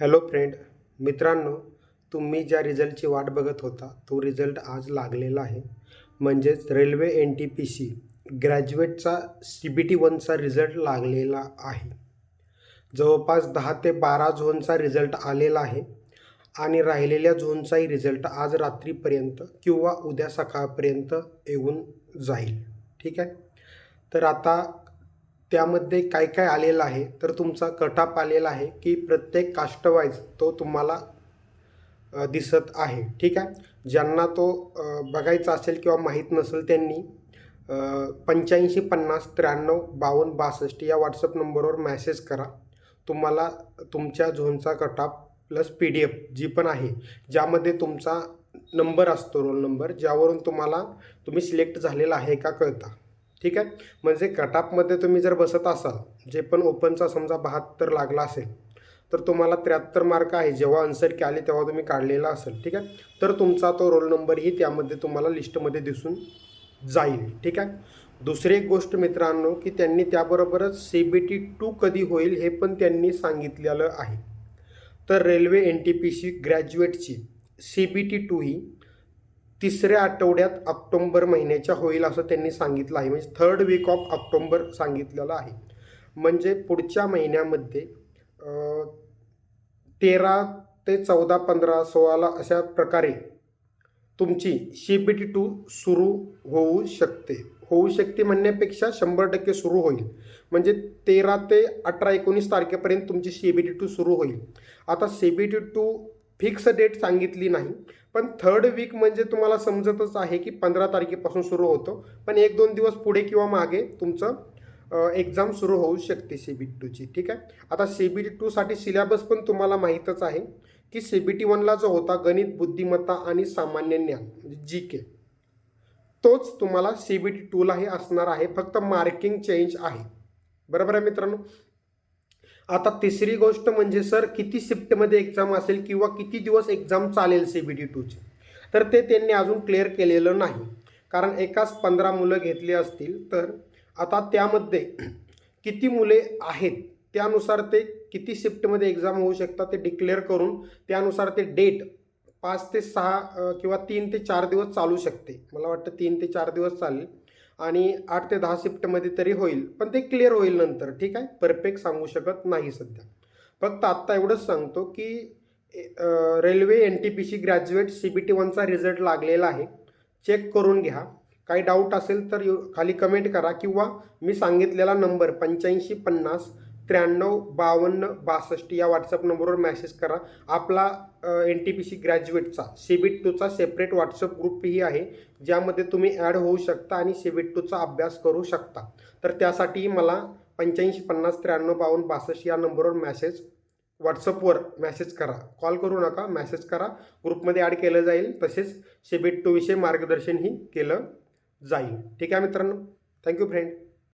Hello friend मित्रांनो तुम्ही ज्या रिझल्टची वाट बघत होता तो रिझल्ट आज लागलेला आहे. म्हणजेच railway N T P C ग्रॅज्युएटचा C B T वनचा रिझल्ट लागलेला आहे. जवळपास दहा ते बारा झोनचा रिझल्ट आलेला आहे आणि राहिलेल्या झोनचाही रिझल्ट आज रात्रीपर्यंत किंवा उद्या सकाळपर्यंत येऊन जाईल. ठीक आहे? तर आता त्यामध्ये काय काय आलेलं आहे? तर तुमचा कटाप आलेला आहे की प्रत्येक कास्टवाईज तो तुम्हाला दिसत आहे. ठीक आहे? ज्यांना तो बघायचा असेल किंवा माहीत नसेल त्यांनी पंच्याऐंशी पन्नास त्र्याण्णव बावन्न बासष्ट या व्हॉट्सअप नंबरवर मॅसेज करा. तुम्हाला तुमच्या झोनचा cutoff plus P D F जी पण आहे ज्यामध्ये तुमचा नंबर असतो रोल नंबर ज्यावरून तुम्हाला तुम्ही सिलेक्ट झालेला आहे का कळता. ठीक आहे? म्हणजे कटापमध्ये तुम्ही जर बसत असाल जे पण ओपनचा समजा बहात्तर लागला असेल तर तुम्हाला त्र्याहत्तर मार्क आहे. जेव्हा आन्सर की आली तेव्हा तुम्ही काढलेला असेल ठीक आहे? तर तुमचा तो रोल नंबरही त्यामध्ये तुम्हाला लिस्टमध्ये दिसून जाईल ठीक आहे? दुसरी एक गोष्ट मित्रांनो की त्यांनी त्याबरोबरच सी बी टी टू कधी होईल हे पण त्यांनी सांगितलेलं आहे. तर railway N T P C ग्रॅज्युएटची C B T two ही तिसऱ्या आठवड्यात ऑक्टोंबर महिन्याच्या होईल असं त्यांनी सांगितलं आहे. म्हणजे थर्ड वीक ऑफ ऑक्टोंबर सांगितलेलं आहे. म्हणजे पुढच्या महिन्यामध्ये तेरा ते चौदा पंधरा सोळाला अशा प्रकारे तुमची सी बी टी टू सुरू होऊ शकते. होऊ शकते म्हणण्यापेक्षा शंभर टक्के सुरू होईल. म्हणजे तेरा ते अठरा एकोणीस तारखेपर्यंत तुमची सी बी टी टू सुरू होईल. आता C B T two fix date सांगितली नाही. पण थर्ड वीक म्हणजे तुम्हाला समजतच आहे की पंधरा तारखेपासून सुरू होतो. पण एक दोन दिवस पुढे किंवा मागे तुमचं एक्झाम सुरू होऊ शकते सी बी टी टूची ठीक आहे? आता सी बी टी टूसाठी सिलेबस पण तुम्हाला माहीतच आहे की सी बी टी वनला जो होता गणित बुद्धिमत्ता आणि सामान्य ज्ञान म्हणजे जी के तोच तुम्हाला सी बी टी टूलाही असणार आहे. फक्त मार्किंग चेंज आहे. बरोबर आहे मित्रांनो? आता तिसरी गोष्ट म्हणजे सर किती शिफ्टमध्ये एक्झाम असेल किंवा किती दिवस एक्झाम चालेल सी बी डी टूची तर ते त्यांनी अजून क्लिअर केलेलं नाही. कारण एकाच पंधरा मुलं घेतली असतील तर आता त्यामध्ये किती मुले आहेत त्यानुसार ते किती शिफ्टमध्ये एक्झाम होऊ शकतात ते डिक्लेअर करून त्यानुसार ते डेट पाच ते सहा किंवा तीन ते चार दिवस चालू शकते. मला वाटतं तीन ते चार दिवस चालेल. आणि आठ ते दहा शिफ्टमध्ये तरी होईल पण ते क्लिअर होईल नंतर ठीक आहे? परफेक्ट सांगू शकत नाही सध्या. फक्त आत्ता एवढंच सांगतो की railway N T P C graduate C B T वनचा result लागलेला आहे. चेक करून घ्या. काही डाऊट असेल तर खाली कमेंट करा किंवा मी सांगितलेला नंबर पंच्याऐंशी पन्नास त्र्याण्णव बावन्न बासष्ट या व्हॉट्सअप नंबरवर मॅसेज करा. आपला एन टी पी सी ग्रॅज्युएटचा सी बी टूचा सेपरेट व्हॉट्सअप ग्रुपही आहे ज्यामध्ये तुम्ही ॲड होऊ शकता आणि सीबीट बी टूचा अभ्यास करू शकता. तर त्यासाठी मला पंच्याऐंशी पन्नास त्र्याण्णव बावन्न बासष्ट या नंबरवर मॅसेज व्हॉट्सअपवर मॅसेज करा. कॉल करू नका मॅसेज करा. ग्रुपमध्ये ॲड केलं जाईल तसेच सीबीट टूविषयी मार्गदर्शनही केलं जाईल. ठीक आहे मित्रांनो? Thank you friend